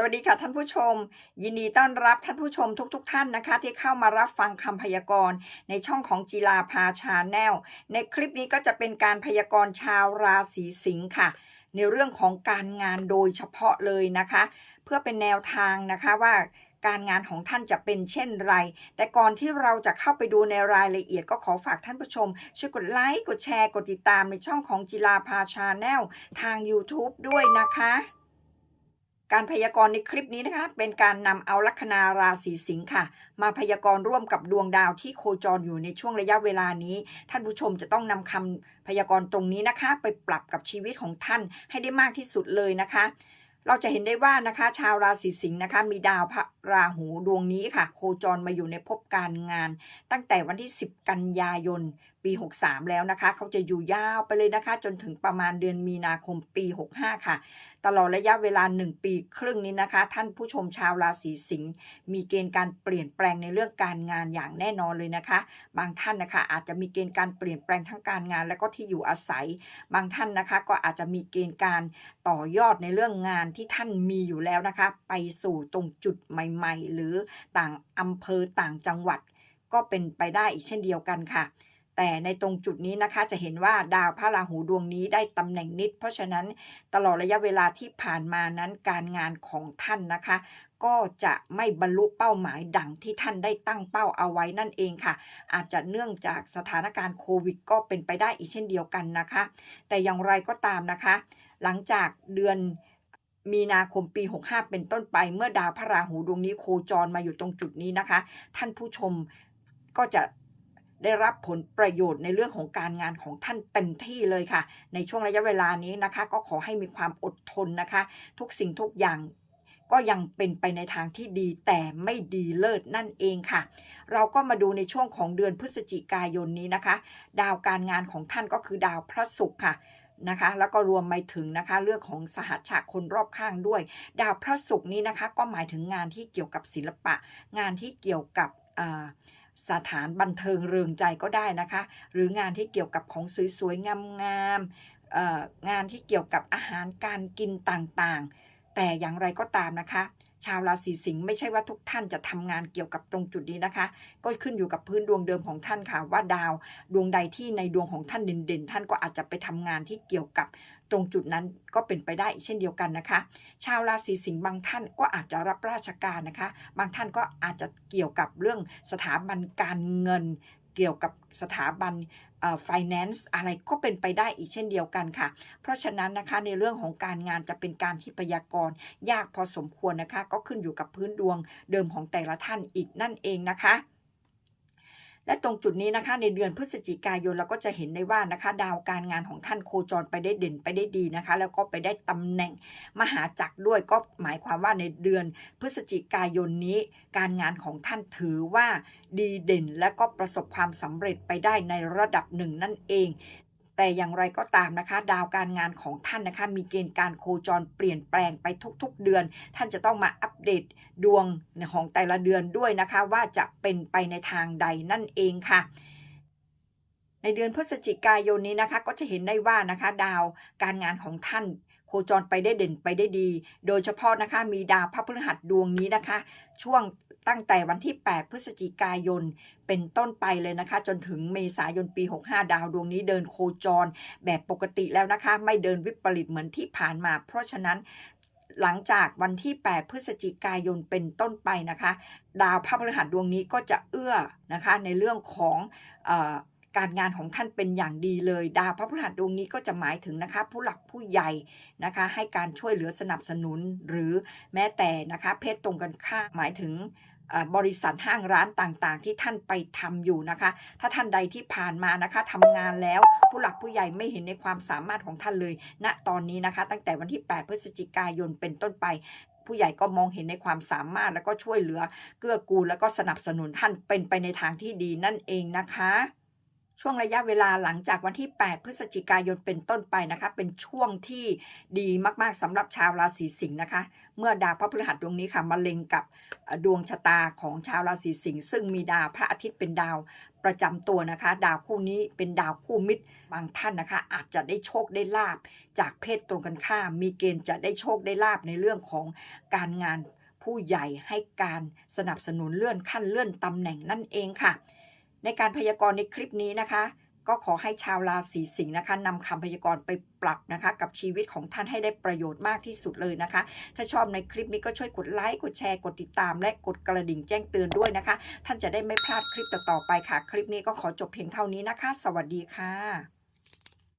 สวัสดีค่ะท่านผู้ชม ยินดีต้อนรับท่านผู้ชมทุกๆทท่านนะคะ ที่เข้ามารับฟังคำพยากรณ์ในช่องของจีลาพาชาแนลในคลิปนี้ก็จะเป็นการพยากรณ์ชาวราศีสิงค์ค่ะ ในเรื่องของการงานโดยเฉพาะเลยนะคะ เพื่อเป็นแนวทางนะคะว่าการงานของท่านจะเป็นเช่นไร แต่ก่อนที่เราจะเข้าไปดูในรายละเอียดก็ขอฝากท่านผู้ชม ช่วยกดไลค์ กดแชร์ กดติดตามในช่องของจีลาพาชาแนลทาง YouTube ด้วยนะคะ การพยากรณ์ในคลิปนี้นะคะ เป็นการนำเอาลัคนาราศีสิงค์ค่ะ มาพยากรณ์ร่วมกับดวงดาวที่โคจรอยู่ในช่วงระยะเวลานี้ ท่านผู้ชมจะต้องนำคำพยากรณ์ตรงนี้นะคะ ไปปรับกับชีวิตของท่านให้ได้มากที่สุดเลยนะคะ เราจะเห็นได้ว่านะคะ ชาวราศีสิงห์นะคะ มีดาวพระราหูดวงนี้ค่ะ โคจรมาอยู่ในภพการงาน ตั้งแต่วันที่ 10 กันยายน 63 แล้วนะคะ เขาจะอยู่ยาวไปเลยนะคะ จนถึงประมาณเดือนมีนาคมปี 65 ค่ะ ตลอดระยะเวลา 1 ปีครึ่งนี้นะคะ ท่านผู้ชมชาวราศีสิงห์มีเกณฑ์การเปลี่ยนแปลงในเรื่องการงานอย่างแน่นอนเลยนะคะ บางท่านนะคะอาจจะมีเกณฑ์การเปลี่ยนแปลงทั้งการงาน และก็ที่อยู่อาศัย บางท่านนะคะก็อาจจะมีเกณฑ์การต่อยอดในเรื่องงานที่ท่านมีอยู่แล้วนะคะ ไปสู่ตรงจุดใหม่ ๆ หรือต่างอำเภอต่างจังหวัดก็เป็นไปได้อีกเช่นเดียวกันค่ะ แต่ในตรงจุดนี้นะคะจะเห็นว่าดาวพระราหูดวงนี้ได้ตำแหน่งนิด เพราะฉะนั้นตลอดระยะเวลาที่ผ่านมานั้นการงานของท่านนะคะ ก็จะไม่บรรลุเป้าหมายดังที่ท่านได้ตั้งเป้าเอาไว้นั่นเองค่ะ อาจจะเนื่องจากสถานการณ์โควิดก็เป็นไปได้อีกเช่นเดียวกันนะคะ แต่อย่างไรก็ตามนะคะ หลังจากเดือนมีนาคมปี 65 เป็นต้นไปเมื่อดาวพระราหูดวงนี้โคจรมาอยู่ตรงจุดนี้นะคะ ท่านผู้ชมก็จะ ได้รับผลประโยชน์ในเรื่องของการงานของท่านเต็มที่เลยค่ะ ในช่วงระยะเวลานี้นะคะ ก็ขอให้มีความอดทนนะคะ ทุกสิ่งทุกอย่างก็ยังเป็นไปในทางที่ดีแต่ไม่ดีเลิศนั่นเองค่ะ เราก็มาดูในช่วงของเดือนพฤศจิกายนนี้นะคะ ดาวการงานของท่านก็คือดาวพระศุกร์ค่ะนะคะ แล้วก็รวมไปถึงนะคะ เรื่องของสหัสฉากคนรอบข้างด้วย ดาวพระศุกร์นี้นะคะ ก็หมายถึงงานที่เกี่ยวกับศิลปะ งานที่เกี่ยวกับอ่า สถานบันเทิงเริงใจก็ได้นะคะ หรืองานที่เกี่ยวกับของสวยๆงามๆงานที่เกี่ยวกับอาหารการกินต่างๆ แต่อย่างไรก็ตามนะคะ ชาวราศีสิงห์ไม่ใช่ว่าทุกท่านจะทำงานเกี่ยวกับตรงจุดนี้นะคะ ก็ขึ้นอยู่กับพื้นดวงเดิมของท่านค่ะว่าดาวดวงใดที่ในดวงของท่านเด่นๆ ท่านก็อาจจะไปทำงานที่เกี่ยวกับตรงจุดนั้นก็เป็นไปได้อีกเช่นเดียวกันนะคะ ชาวราศีสิงห์บางท่านก็อาจจะรับราชการนะคะ บางท่านก็อาจจะเกี่ยวกับเรื่องสถาบันการเงิน เกี่ยวกับสถาบันเอ่อ finance อะไรก็เป็นไปได้อีกเช่นเดียวกันค่ะ เพราะฉะนั้นนะคะในเรื่องของการงานจะเป็นการที่พยากรณ์ยากพอสมควรนะคะ ก็ขึ้นอยู่กับพื้นดวงเดิมของแต่ละท่านอีกนั่นเองนะคะ และตรงจุดนี้นะคะ ในเดือนพฤศจิกายนเราก็จะเห็นได้ว่านะคะ ดาวการงานของท่านโคจรไปได้เด่นไปได้ดีนะคะ แล้วก็ไปได้ตำแหน่งมหาจักรด้วยก็หมายความว่าในเดือนพฤศจิกายนนี้ การงานของท่านถือว่าดีเด่น และก็ประสบความสำเร็จไปได้ในระดับหนึ่งนั่นเอง แต่อย่างไรก็ตามนะคะ ดาวการงานของท่านนะคะ มีเกณฑ์การโคจรเปลี่ยนแปลงไปทุกๆเดือน ท่านจะต้องมาอัปเดตดวงของแต่ละเดือนด้วยนะคะ ว่าจะเป็นไปในทางใดนั่นเองค่ะ ในเดือนพฤศจิกายนนี้นะคะ ก็จะเห็นได้ว่านะคะดาวการงานของท่าน โคจรไปได้เด่นไปได้ดี โดยเฉพาะนะคะมีดาวพระพฤหัสดวงนี้นะคะ ช่วงตั้งแต่วันที่ 8 พฤศจิกายน เป็นต้นไปเลยนะคะ จนถึงเมษายนปี 65 ดาวดวงนี้เดินโคจรแบบปกติแล้วนะคะ ไม่เดินวิปริตเหมือนที่ผ่านมา เพราะฉะนั้นหลังจากวันที่ 8 พฤศจิกายนเป็นต้นไปนะคะ ดาวพระพฤหัสดวงนี้ก็จะเอื้อนะคะในเรื่องของอ การงานของท่านเป็นอย่างดีเลย ดาวพระพฤหัสดวงนี้ก็จะหมายถึงนะคะผู้หลักผู้ใหญ่นะคะ ให้การช่วยเหลือสนับสนุนหรือแม้แต่นะคะเพศตรงกันข้ามหมายถึงบริษัทห้างร้านต่างๆ ที่ท่านไปทำอยู่นะคะ ถ้าท่านใดที่ผ่านมานะคะทำงานแล้วผู้หลักผู้ใหญ่ไม่เห็นในความสามารถของท่านเลยณตอนนี้นะคะ ตั้งแต่วันที่ 8 พฤศจิกายนเป็นต้นไป ผู้ใหญ่ก็มองเห็นในความสามารถแล้วก็ช่วยเหลือเกื้อกูลแล้วก็สนับสนุนท่านเป็นไปในทางที่ดีนั่นเองนะคะ ช่วงระยะเวลาหลังจากวันที่ 8 พฤศจิกายนเป็นต้นไปนะคะ เป็นช่วงที่ดีมากๆสำหรับชาวราศีสิงห์นะคะ เมื่อดาวพระพฤหัสดวงนี้ค่ะมาเล็งกับดวงชะตาของชาวราศีสิงห์ซึ่งมีดาวพระอาทิตย์เป็นดาวประจำตัวนะคะ ดาวคู่นี้เป็นดาวคู่มิตรบางท่านนะคะ อาจจะได้โชคได้ลาบจากเพศตรงกันข้าม มีเกณฑ์จะได้โชคได้ลาบในเรื่องของการงานผู้ใหญ่ให้การสนับสนุนเลื่อนขั้นเลื่อนตำแหน่งนั่นเองค่ะ ในการพยากรณ์ในคลิปนี้นะคะ ก็ขอให้ชาวราศีสิงห์นะคะนำคำพยากรณ์ไปปรับนะคะ กับชีวิตของท่านให้ได้ประโยชน์มากที่สุดเลยนะคะ ถ้าชอบในคลิปนี้ก็ช่วยกดไลค์กดแชร์กดติดตาม และกดกระดิ่งแจ้งเตือนด้วยนะคะ ท่านจะได้ไม่พลาดคลิปต่อๆไปค่ะ คลิปนี้ก็ขอจบเพียงเท่านี้นะคะ สวัสดีค่ะ